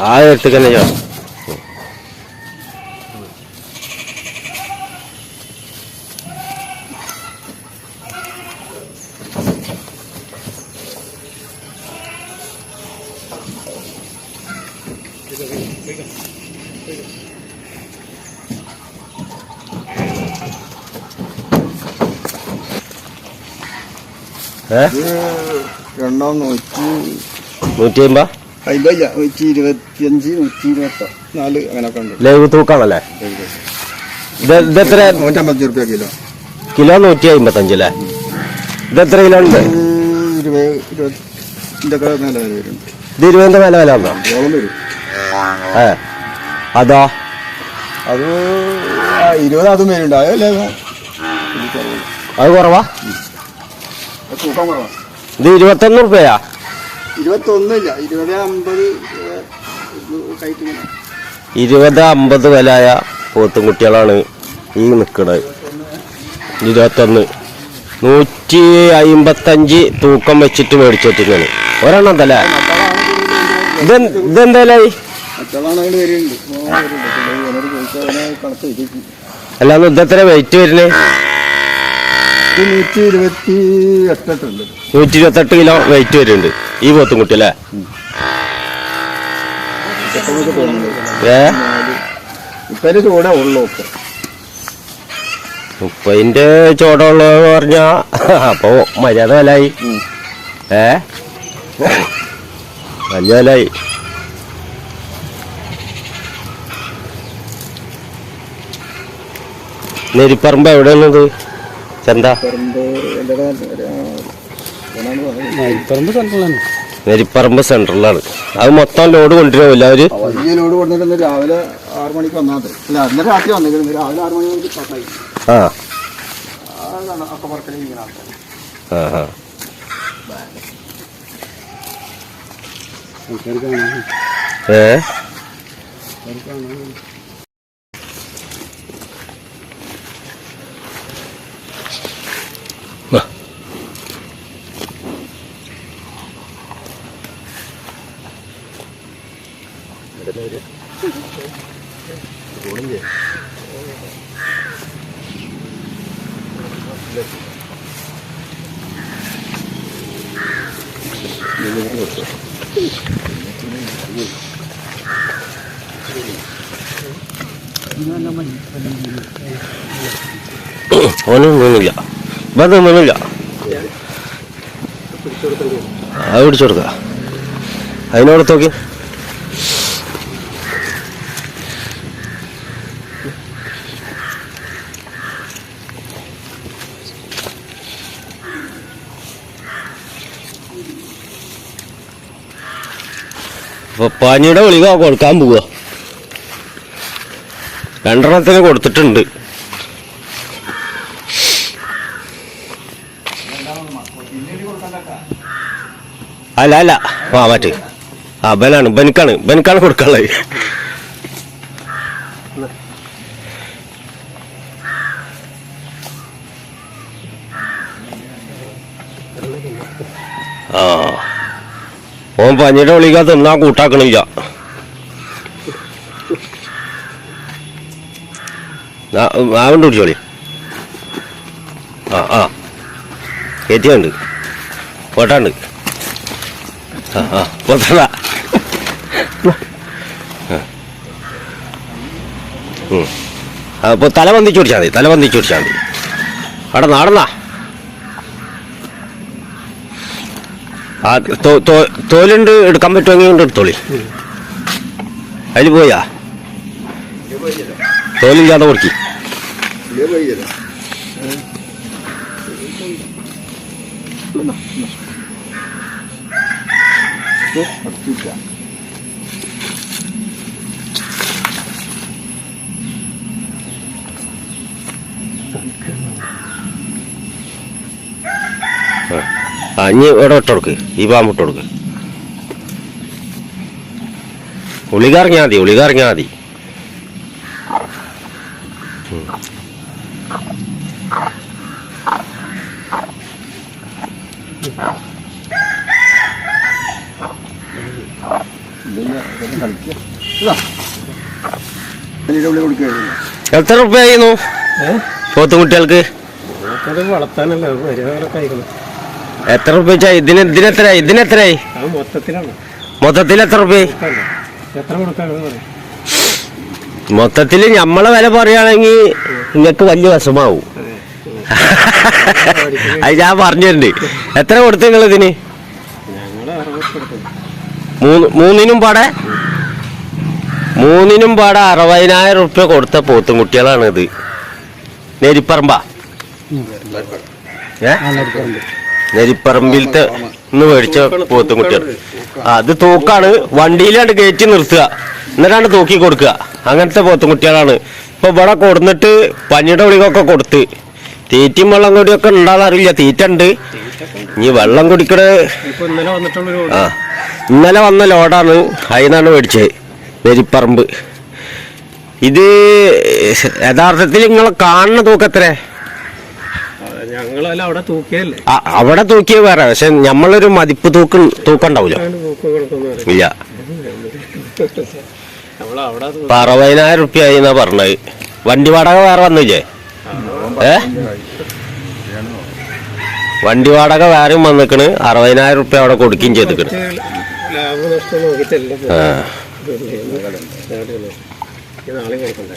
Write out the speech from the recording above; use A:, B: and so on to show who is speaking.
A: ആ എടുത്ത് തന്നെ ചെയ്യാം ഏ
B: രണ്ടാം നൂറ്റി
A: നൂറ്റി അമ്പത്
B: അയ്യല്ല നൂറ്റി ഇരുപത്തിയഞ്ച് നൂറ്റി ഇരുപത്തി നാല് അങ്ങനെയൊക്കെ ഉണ്ട്.
A: ലൈവ് തൂക്കാണല്ലേ? ഇത് ഇതെത്ര?
B: നൂറ്റമ്പത്തി റുപ്യ കിലോ.
A: കിലോ നൂറ്റി അമ്പത്തഞ്ച് അല്ലേ ഇതെത്ര കിലോ ഉണ്ട്? ഇത് ഇരുപതിന്റെ മേലെ വില ഉണ്ടോ ഏ അതോ?
B: അത് ഇരുപത് അതും വരുന്നുണ്ട്
A: അത് കുറവാ? ഇത് ഇരുപത്തൊന്ന് റുപ്യയാ
B: ഇരുപത്തൊന്നില്ല ഇരുപത് അമ്പത്
A: ഇരുപത് അമ്പത് വിലയായ പോത്തും കുട്ടികളാണ് ഈ നിൽക്കുന്നത് ഇരുപത്തൊന്ന്. നൂറ്റി അമ്പത്തഞ്ച് തൂക്കം വെച്ചിട്ട് മേടിച്ചിട്ടിങ്ങനെ ഒരെണ്ണം
B: തല ഇതെന്തായി
A: അല്ലാന്ന് ഇതെത്ര വെയിറ്റ് വരുന്നത്
B: ഇത് നൂറ്റി ഇരുപത്തി എട്ടെട്ടുണ്ട്.
A: നൂറ്റി ഇരുപത്തെട്ട് കിലോ വെയിറ്റ് വരുന്നുണ്ട്. ഈ പോത്തും കുട്ടി അല്ലേ? ഏ?
B: ഇപ്പൊ ചൂടേ ഉള്ളൂ ഒക്കെ.
A: പറഞ്ഞാ അപ്പൊ മര്യാദ വിലായി ഏ? വലിയ വിലായി നെരിപ്പറമ്പ് എവിടെയാണത് ചന്ത? നെരിപ്പറമ്പ് സെൻട്രലാണ് അത് മൊത്തം ലോഡ് കൊണ്ടുവരുമല്ലോ അവർ
B: വലിയ ലോഡ് കൊണ്ടിരുന്ന രാവിലെ ആറ് മണിക്ക് വന്നാൽ അല്ല അന്നേരം രാത്രി വന്നിരുന്നു രാവിലെ ആറ് മണി മുതൽ പത്തായി
A: ആ. ആ ആ. ഏ? ഓനും നിന്നില്ല ഇപ്പം നിന്നില്ല അത് പിടിച്ചു കൊടുക്ക അതിനോട് നോക്കി. അപ്പൊ പാഞ്ഞിയുടെ ഗുളിക കൊടുക്കാൻ പോവുക രണ്ടെണ്ണത്തിന് കൊടുത്തിട്ടുണ്ട്. അല്ല അല്ല. ആ മറ്റേ. ആ ബനാണ് ബനിക്കാണ് ബനിക്കാണ് കൊടുക്കാനുള്ളത്. ആ. ഓൻ പഞ്ഞിട്ട് വിളിക്കാ തിന്നാൻ കൂട്ടാക്കണില്ല. ആവണ്ട് കുടിച്ചോളി ആ ആ കയറ്റിയുണ്ട് പോട്ടാണ്ട്. ആ ആ അപ്പോൾ തല ബന്ധിച്ച് പിടിച്ചാൽ മതി തല ബന്ധിച്ച് പിടിച്ചാൽ മതി. അവിടെ നടന്നാ? ആ തോലുണ്ട് എടുക്കാൻ പറ്റുമെങ്കിൽ കൊണ്ട് എടുത്തോളി. അതിൽ പോയാ? തോലില്ലാതെ കൊടുക്കി.
B: ഇതേ പോയില്ലേ
A: ആ ഇനി ഇവിടെ ഇട്ട് കൊടുക്ക്. ഈ പാമ്പ് ഇട്ട് കൊടുക്ക്. ഉളിക ഇറങ്ങിയാൽ മതി ഉളിക ഇറങ്ങിയാൽ മതി. എത്ര റുപ്യ ആയിരുന്നു? പോത്തുകുട്ടികൾക്ക്
C: വളർത്താനല്ലേ പരിഹാരമൊക്കെ അയക്കണം
A: എത്ര റുപ്യ വെച്ചാ? ഇതിന് ഇതിനെത്രയായി ഇതിനെത്രയായി മൊത്തത്തിൽ എത്ര റുപ്യ മൊത്തത്തിൽ നമ്മളെ വില പറയുകയാണെങ്കിൽ നിങ്ങൾക്ക് വലിയ വിഷമാവും. അത്. ഞാൻ പറഞ്ഞിട്ടുണ്ട്. എത്ര കൊടുത്തു നിങ്ങൾ ഇതിന് മൂന്നിനും പാടെ? മൂന്നിനും പാടെ അറുപതിനായിരം റുപ്യ കൊടുത്ത പോത്തും കുട്ടികളാണ് ഇത് നെരിപ്പറമ്പ ഏ? നെരിപ്പറമ്പിലത്തെ ഇന്ന് മേടിച്ച പോത്തും കുട്ടികൾ. അത് തൂക്കാണ്. വണ്ടിയിലാണ്ട് കയറ്റി നിർത്തുക. എന്നിട്ടാണ് തൂക്കി കൊടുക്കുക. അങ്ങനത്തെ പോത്തും കുട്ടികളാണ്. ഇപ്പൊ ഇവിടെ കൊടുന്നിട്ട് പനിയുടെ ഗുളികൊക്കെ കൊടുത്ത് തീറ്റയും വെള്ളം കൂടിയൊക്കെ ഉണ്ടാകാറില്ല തീറ്റ ഉണ്ട്. ഇനി വെള്ളം കുടിക്കണ ആ ഇന്നലെ വന്ന ലോഡാണ്. അതിനാണ് മേടിച്ചത്. നെരിപ്പറമ്പ്. ഇത് യഥാർത്ഥത്തിൽ നിങ്ങളെ കാണുന്ന തൂക്കത്രേ
C: ഞങ്ങളല്ല അവിടെ തൂക്കിയല്ലേ
A: അ- അവിടെ തൂക്കിയത് വേറെ പക്ഷെ നമ്മളൊരു മതിപ്പ് തൂക്ക് തൂക്കണ്ടാവൂല.
C: അതുകൊണ്ട് തൂക്കം കൊടുക്കുന്നു പറയും
A: ഇല്ല അറുപതിനായിരം റുപ്യ ആയി എന്നാ പറഞ്ഞത്. വണ്ടി വാടക വേറെ വന്നില്ലേ? ഏ? വണ്ടി വാടക വേറെയും വന്നിക്കണ്. അറുപതിനായിരം റുപ്യ അവിടെ കൊടുക്കുകയും ചെയ്തിക്കണ്. ആ.
C: നാളെ കൊടുക്കണ്ടേ